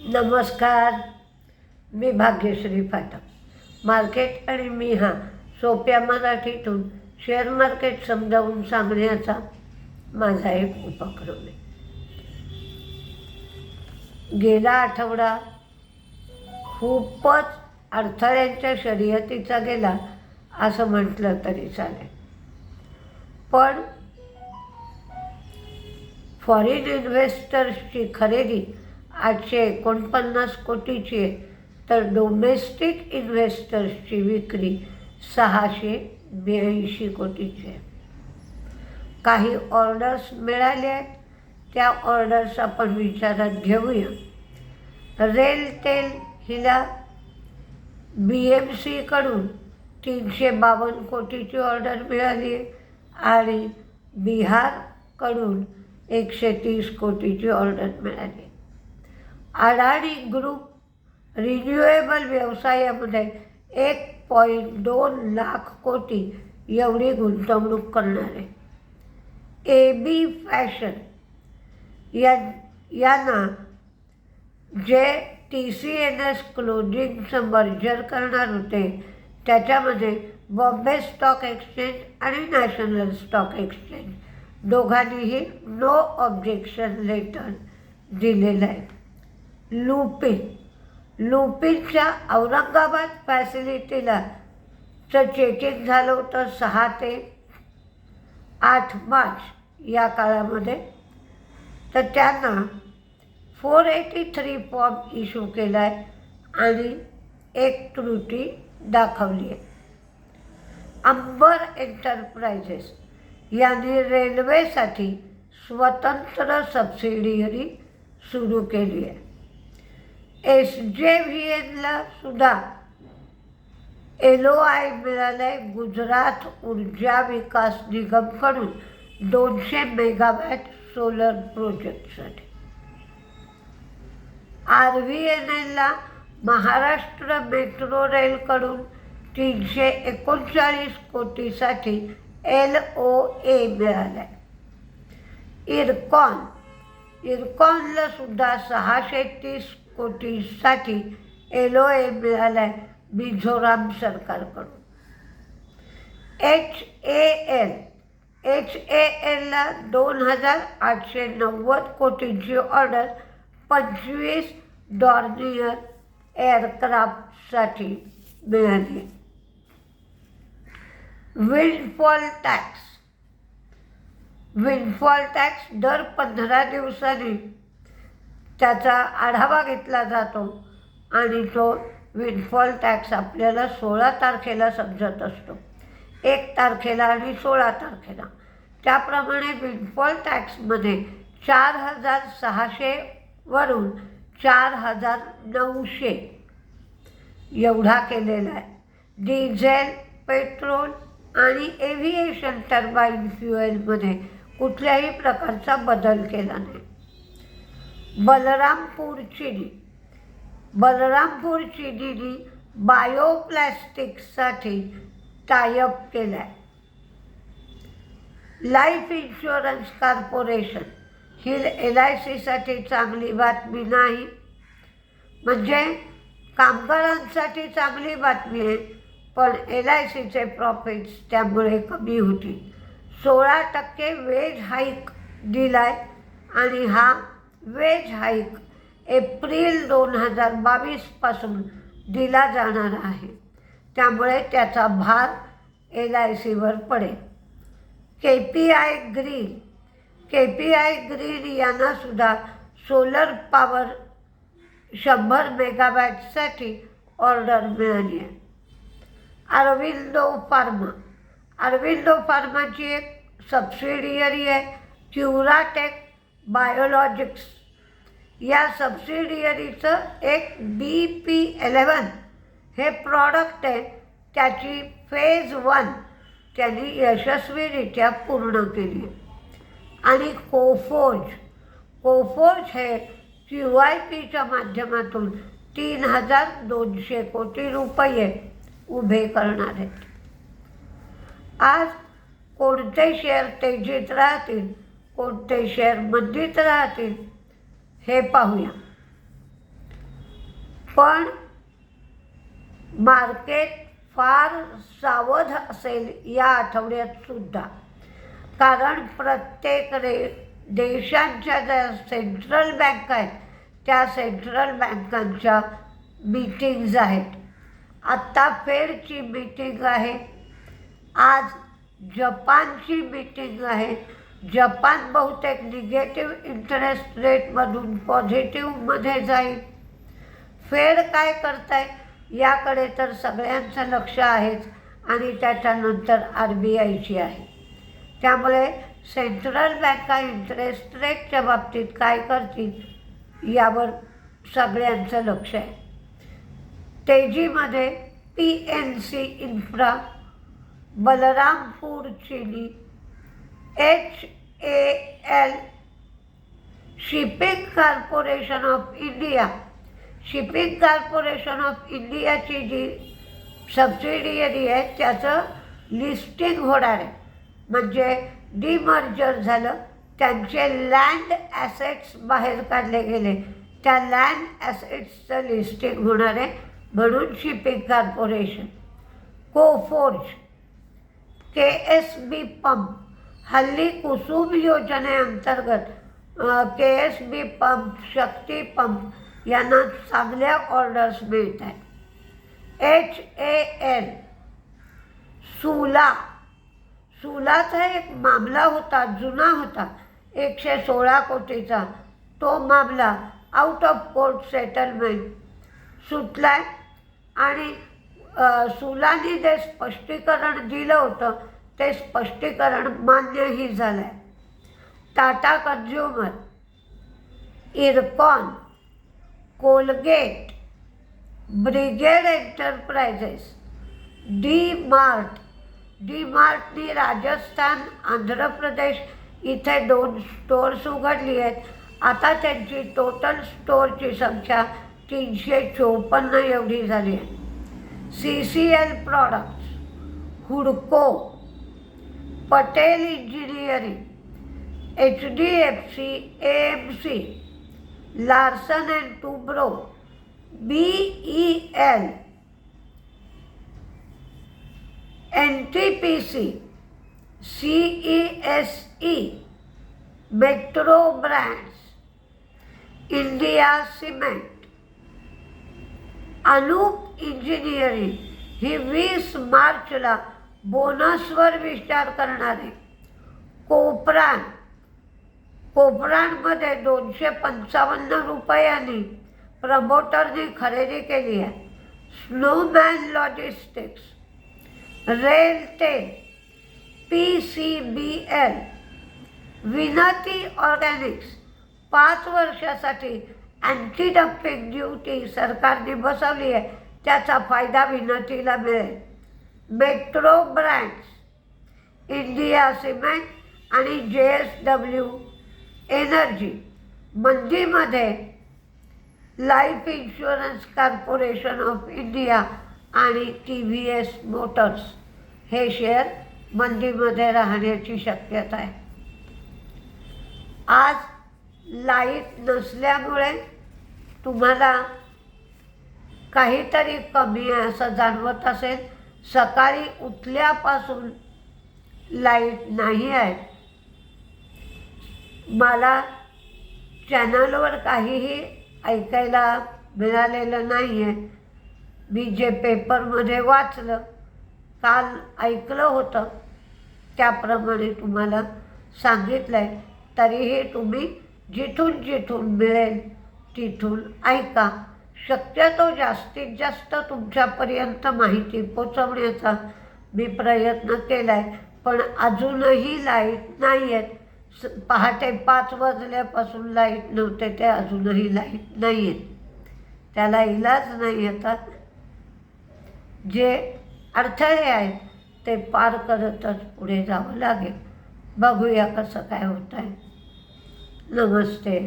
नमस्कार मी भाग्यश्री फाटक मार्केट आणि मी हा सोप्या मराठीतून शेअर मार्केट समजावून सांगण्याचा माझा एक उपक्रम आहे. गेला आठवडा खूपच अडथळ्यांच्या शर्यतीचा गेला असं म्हटलं तरी चालेल. पण फॉरेन इन्व्हेस्टर्सची खरेदी आठशे एकोणपन्नास कोटीची आहे. तर डोमेस्टिक इन्व्हेस्टर्सची विक्री सहाशे ब्याऐंशी कोटीची आहे. काही ऑर्डर्स मिळाल्या आहेत. त्या ऑर्डर्स आपण विचारात घेऊया. रेल तेल हिला बी एम सीकडून तीनशे बावन्न कोटीची ऑर्डर मिळाली आहे. आणि बिहारकडून एकशे तीस कोटीची ऑर्डर मिळाली अडाणी ग्रुप रिन्युएबल व्यवसायामध्ये एक पॉईंट दोन लाख कोटी एवढी गुंतवणूक करणार आहे. ए बी फॅशन या यांना जे टी सी एन एस क्लोजिंगचं मर्जर करणार होते त्याच्यामध्ये बॉम्बे स्टॉक एक्सचेंज आणि नॅशनल स्टॉक एक्सचेंज दोघांनीही नो ऑब्जेक्शन लेटर दिलेलं आहे. लुपिन लुपिनच्या औरंगाबाद फॅसिलिटीला चं चेक झालं होतं सहा ते आठ मार्च या काळामध्ये. तर त्यांना four eighty three form issue केला आहे आणि एक त्रुटी दाखवली आहे. अंबर एंटरप्राइजेस यांनी रेल्वेसाठी स्वतंत्र सबसिडियरी सुरू केली आहे. एस जे व्ही एनला सुद्धा. एल ओ आय मिळालं आहे गुजरात ऊर्जा विकास निगमकडून दोनशे मेगावॅट सोलर प्रोजेक्टसाठी आर व्ही एन एलला महाराष्ट्र मेट्रो रेलकडून तीनशे एकोणचाळीस कोटीसाठी एल ओ ए मिळाला आहे इरकॉन इरकॉनला सुद्धा सहाशे तीस कोटीसाठी एलो ए मिळाला आहे मिझोराम सरकारकडून. H A L H A एलला दोन हजार आठशे नव्वद कोटींची ऑर्डर पंचवीस डॉर्नियर एअरक्राफ्टसाठी मिळाली. विंडफॉल टॅक्स विंडफॉल टॅक्स दर पंधरा दिवसांनी त्याचा आढावा घेतला जातो. आणि तो विनफॉल टॅक्स आपल्याला सोळा तारखेला समजत असतो. एक तारखेला आणि सोळा तारखेला. त्याप्रमाणे विंडफॉल टॅक्समध्ये चार हजार सहाशेवरून चार हजार नऊशे. एवढा केलेला आहे. डिझेल पेट्रोल आणि एव्हिएशन टर्बाईन फ्युएलमध्ये कुठल्याही प्रकारचा बदल केला नाही. बलरामपूर चिनी बलरामपूर चिनीनी बायोप्लॅस्टिकसाठी टायअप केला आहे लाईफ इन्शुरन्स कॉर्पोरेशन ही एल आय सीसाठी चांगली बातमी नाही. म्हणजे कामगारांसाठी चांगली बातमी आहे पण एल आय सीचे प्रॉफिट्स त्यामुळे कमी होतील. सोळा टक्के वेज हाईक दिला आहे आणि हा वेज हाईक एप्रिल दोन हजार बावीसपासून दिला जाणार आहे. त्यामुळे त्याचा भार एल आय सीवर पडेल. K P I green K P I green यांनासुद्धा solar power शंभर मेगावॅटसाठी ऑर्डर मिळाली आहे. अरविंदो फार्मा अरविंदो फार्माची एक सबसिडियरी आहे क्युराटेक बायोलॉजिक्स या सबसिडियरीचं एक बी पी एलेवन हे प्रॉडक्ट आहे. त्याची फेज वन त्यांनी यशस्वीरित्या पूर्ण केली. आणि कोफोज कोफोज हे क्यू आय पीच्या माध्यमातून तीन हजार दोनशे कोटी रुपये उभे करणार आहेत. आज कोणते शेअर तेजीत राहतील कोणते शेअर मंदीत राहतील हे पाहूया. पण मार्केट फार सावध असेल या आठवड्यात सुद्धा. कारण प्रत्येक रे देशांच्या ज्या सेंट्रल बँक आहेत त्या सेंट्रल बँकांच्या मीटिंग्ज आहेत. आत्ता फेडची मीटिंग आहे. आज जपानची मीटिंग आहे. जपान बहुतेक निगेटिव्ह इंटरेस्ट रेटमधून पॉझिटिव्हमध्ये जाईल. फेड काय करताय याकडे तर सगळ्यांचं लक्ष आहेच आणि त्याच्यानंतर आर बी आयची आहे. त्यामुळे सेंट्रल बँका इंटरेस्ट रेटच्या बाबतीत काय करतील यावर सगळ्यांचं लक्ष आहे. तेजीमध्ये P N C infra Balrampur Chini H A L shipping corporation of India. Shipping corporation of इंडियाची जी सबसिडियरी आहे त्याचं लिस्टिंग होणार आहे. म्हणजे डिमर्जर झालं त्यांचे लँड ॲसेट्स बाहेर काढले गेले. त्या लँड ॲसेट्सचं लिस्टिंग होणार आहे म्हणून shipping corporation Coforge K S B pump हल्ली कुसुम योजनेअंतर्गत K S B pump Shakti pump यांना चांगल्या ऑर्डर्स मिळत आहेत एच ए एल सुला. सुलाचा एक मामला होता जुना होता एकशे सोळा कोटीचा. तो मामला आउट ऑफ कोर्ट सेटलमेंट सुटलाय आणि सुलानी जे स्पष्टीकरण दिलं होतं ते स्पष्टीकरण मान्यही झालं आहे Tata consumer Ircon Colgate Brigade Enterprises D Mart D मार्टनी Rajasthan Andhra Pradesh इथे दोन स्टोअर्स उघडली आहेत. आता त्यांची टोटल स्टोअरची संख्या तीनशे चोपन्न एवढी झाली आहे. C C L products Hudco Patel engineering H D F C A M C Larsen and Toubro B E L N T P C C E S E metro brands India cement Anup engineering ही वीस मार्चला बोनसवर विचार करणारे. कोपरान कोपरानमध्ये दोनशे पंचावन्न रुपयांनी प्रमोटरने खरेदी केली आहे. Snowman logistics Railtel P C B L Vinati organics. पाच वर्षासाठी अँटी डम्पिंग ड्युटी सरकारने बसवली आहे. त्याचा फायदा विनंतीला मिळेल. मेट्रो ब्रँड्स इंडिया सिमेंट आणि J S W energy मंदीमध्ये life insurance corporation of India आणि टी व्ही एस मोटर्स हे शेअर मंदीमध्ये राहण्याची शक्यता आहे. आज लाइट नसल्यामुळे तुम्हाला काहीतरी कमी आहे असं जाणवत असेल. सकाळी उठल्यापासून लाइट नाही आहे. मला चॅनलवर काहीही ऐकायला मिळालेलं नाही आहे मी जे पेपरमध्ये वाचलं काल ऐकलं होतं त्याप्रमाणे तुम्हाला सांगितलं आहे तरीही तुम्ही जिथून जिथून मिळेल तिथून ऐका. शक्यतो जास्तीत जास्त तुमच्यापर्यंत माहिती पोचवण्याचा मी प्रयत्न केला आहे पण अजूनही लाइट नाही आहेत स पहाटे पाच वाजल्यापासून लाइट नव्हते ते अजूनही लाइट नाही आहेत त्याला इलाज नाही आता जे अडथळे आहेत ते पार करतच पुढे जावं लागेल. बघूया कसं काय होत आहे नमस्ते.